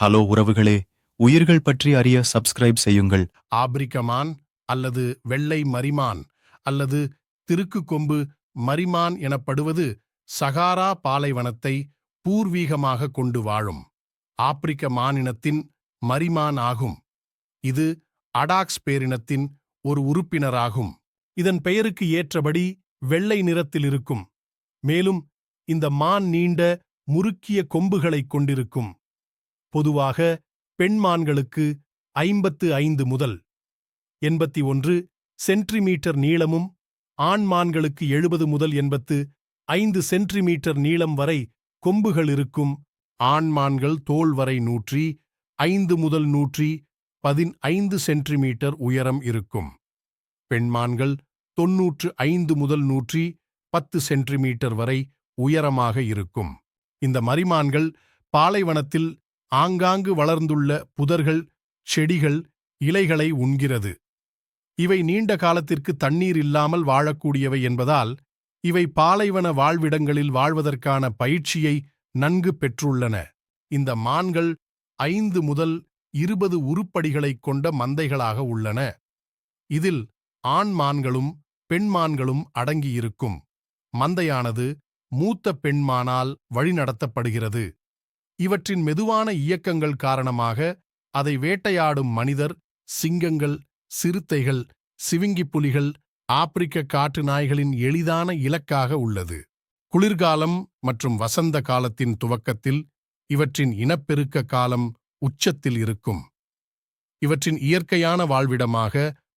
Hello உறவுகளே உயிர்கள் பற்றி அறிய சப்ஸ்கிரைப் செய்யுங்கள். ஆப்பிரிக்கமான் அல்லது வெள்ளை மரிமான் அல்லது திருக்கு கொம்பு மரிமான் எனப்படுவது சகாரா பாலைவனத்தை பூர்வீகமாக கொண்டு வாழும். ஆப்பிரிக்க மானினத்தின் மரிமான் ஆகும். இது அடாக்ஸ் பேரினத்தின் ஒரு உறுப்பினராகும். இதன் பெயருக்கு ஏற்றபடி வெள்ளை நிறத்தில் இருக்கும். மேலும் இந்த மான் நீண்ட முறுக்கிய கொம்புகளைக் கொண்டிருக்கும். பொதுவாக பெண்மான்களுக்கு ஐம்பத்து ஐந்து முதல். எண்பத்தி ஒன்று சென்டிமீட்டர் நீளமும் ஆண்மான்களுக்கு எழுபது முதல் எண்பத்து ஐந்து சென்டிமீட்டர் நீளம் வரை கொம்புகள் இருக்கும். ஆண்மான்கள் தோல் வரை நூற்றி ஐந்து முதல் நூற்றி பதினைந்து சென்டிமீட்டர் உயரம் இருக்கும். பெண்மான்கள் தொன்னூற்று ஐந்து முதல் நூற்றி பத்து சென்டிமீட்டர் வரை உயரமாக இருக்கும். இந்த மரிமான்கள் பாலைவனத்தில் ஆங்காங்கு வளர்ந்துள்ள புதர்கள் செடிகள் இலைகளை உண்கிறது. இவை நீண்ட காலத்திற்கு தண்ணீர் இல்லாமல் வாழக்கூடியவை என்பதால் இவை பாலைவன வாழ்விடங்களில் வாழ்வதற்கான பயிற்சியை நன்கு பெற்றுள்ளன. இந்த மான்கள் ஐந்து முதல் இருபது உருப்படிகளைக் கொண்ட மந்தைகளாக உள்ளன. இதில் ஆண் மான்களும் பெண் மான்களும் அடங்கியிருக்கும். மந்தையானது மூத்த பெண்மானால் வழிநடத்தப்படுகிறது. இவற்றின் மெதுவான இயக்கங்கள் காரணமாக அதை வேட்டையாடும் மனிதர் சிங்கங்கள் சிறுத்தைகள் சிவிங்கிப் புலிகள் ஆப்பிரிக்க காட்டு நாய்களின் எளிதான இலக்காக உள்ளது. குளிர்காலம் மற்றும் வசந்த காலத்தின் துவக்கத்தில் இவற்றின் இனப்பெருக்க காலம் உச்சத்தில் இருக்கும். இவற்றின் இயற்கையான வாழ்விடமாக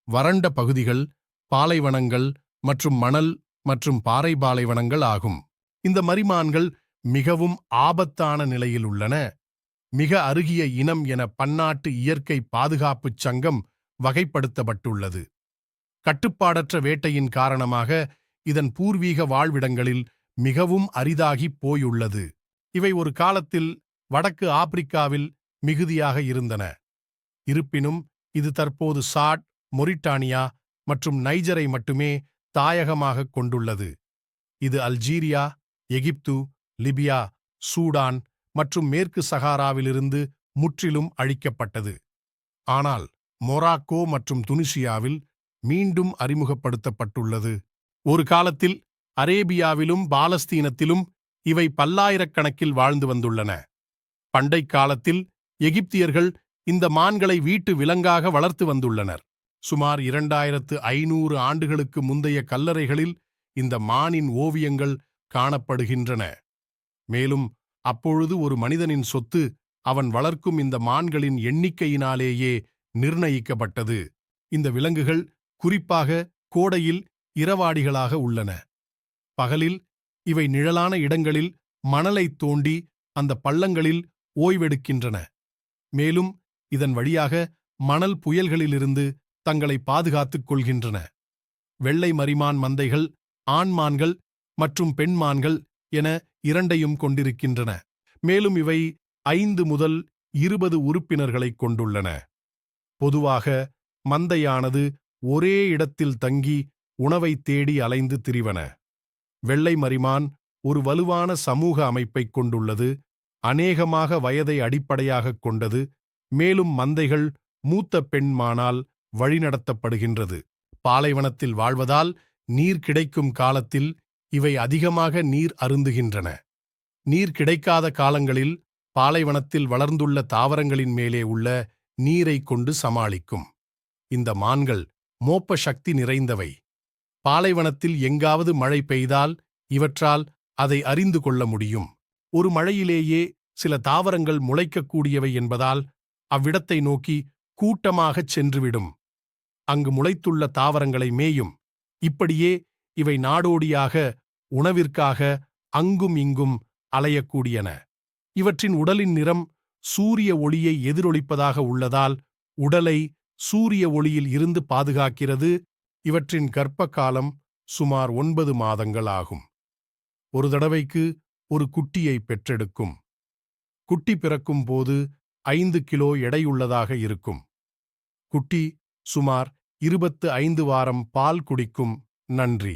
வறண்ட பகுதிகள் பாலைவனங்கள் மற்றும் மணல் மற்றும் பாறை பாலைவனங்கள் ஆகும். இந்த மரிமான்கள் மிகவும் ஆபத்தான நிலையில் உள்ளன. மிக அருகிய இனம் என பன்னாட்டு இயற்கை பாதுகாப்புச் சங்கம் வகைப்படுத்தப்பட்டுள்ளது. கட்டுப்பாடற்ற வேட்டையின் காரணமாக இதன் பூர்வீக வாழ்விடங்களில் மிகவும் அரிதாகிப் போயுள்ளது. இவை ஒரு காலத்தில் வடக்கு ஆப்பிரிக்காவில் மிகுதியாக இருந்தன. இருப்பினும் இது தற்போது சாட் மொரிட்டானியா மற்றும் நைஜரை மட்டுமே தாயகமாகக் கொண்டுள்ளது. இது அல்ஜீரியா எகிப்து லிபியா சூடான் மற்றும் மேற்கு சகாராவிலிருந்து முற்றிலும் அழிக்கப்பட்டது. ஆனால் மொராக்கோ மற்றும் துனிசியாவில் மீண்டும் அறிமுகப்படுத்தப்பட்டுள்ளது. ஒரு காலத்தில் அரேபியாவிலும் பாலஸ்தீனத்திலும் இவை பல்லாயிரக்கணக்கில் வாழ்ந்து வந்துள்ளன. பண்டை காலத்தில் எகிப்தியர்கள் இந்த மான்களை வீட்டு விலங்காக வளர்த்து வந்துள்ளனர். சுமார் இரண்டாயிரத்து ஐநூறு ஆண்டுகளுக்கு முந்தைய கல்லறைகளில் இந்த மானின் ஓவியங்கள் காணப்படுகின்றன. மேலும் அப்பொழுது ஒரு மனிதனின் சொத்து அவன் வளர்க்கும் இந்த மான்களின் எண்ணிக்கையினாலேயே நிர்ணயிக்கப்பட்டது. இந்த விலங்குகள் குறிப்பாக கோடையில் இரவாடிகளாக உள்ளன. பகலில் இவை நிழலான இடங்களில் மணலைத் தோண்டி அந்த பள்ளங்களில் ஓய்வெடுக்கின்றன. மேலும் இதன் வழியாக மணல் புயல்களிலிருந்து தங்களை பாதுகாத்துக் கொள்கின்றன. வெள்ளை மரிமான் மந்தைகள் ஆண்மான்கள் மற்றும் பெண்மான்கள் என இரண்டையும் கொண்டிருக்கின்றன. மேலும் இவை ஐந்து முதல் இருபது உறுப்பினர்களைக் கொண்டுள்ளன. பொதுவாக மந்தையானது ஒரே இடத்தில் தங்கி உணவை தேடி அலைந்து திரிவன. வெள்ளை மரிமான் ஒரு வலுவான சமூக அமைப்பைக் கொண்டுள்ளது. அநேகமாக வயதை அடிப்படையாகக் கொண்டது. மேலும் மந்தைகள் மூத்த பெண்மானால் வழிநடத்தப்படுகின்றது. பாலைவனத்தில் வாழ்வதால் நீர் கிடைக்கும் காலத்தில் இவை அதிகமாக நீர் அருந்துகின்றன. நீர் கிடைக்காத காலங்களில் பாலைவனத்தில் வளர்ந்துள்ள தாவரங்களின் மேலே உள்ள நீரை கொண்டு சமாளிக்கும். இந்த மான்கள் மோப்ப சக்தி நிறைந்தவை. பாலைவனத்தில் எங்காவது மழை பெய்தால் இவற்றால் அதை அறிந்து கொள்ள முடியும். ஒரு மழையிலேயே சில தாவரங்கள் முளைக்கக்கூடியவை என்பதால் அவ்விடத்தை நோக்கி கூட்டமாகச் சென்றுவிடும். அங்கு முளைத்துள்ள தாவரங்களை மேயும். இப்படியே இவை நாடோடியாக உணவிற்காக அங்கும் இங்கும் அலையக்கூடியன. இவற்றின் உடலின் நிறம் சூரிய ஒளியை எதிரொலிப்பதாக உள்ளதால் உடலை சூரிய ஒளியில் இருந்து பாதுகாக்கிறது. இவற்றின் கர்ப்ப காலம் சுமார் ஒன்பது மாதங்கள் ஆகும் ஒரு தடவைக்கு ஒரு குட்டியை பெற்றெடுக்கும். குட்டி பிறக்கும் போது ஐந்து கிலோ எடையுள்ளதாக இருக்கும். குட்டி சுமார் இருபத்து ஐந்து வாரம் பால் குடிக்கும். நன்றி.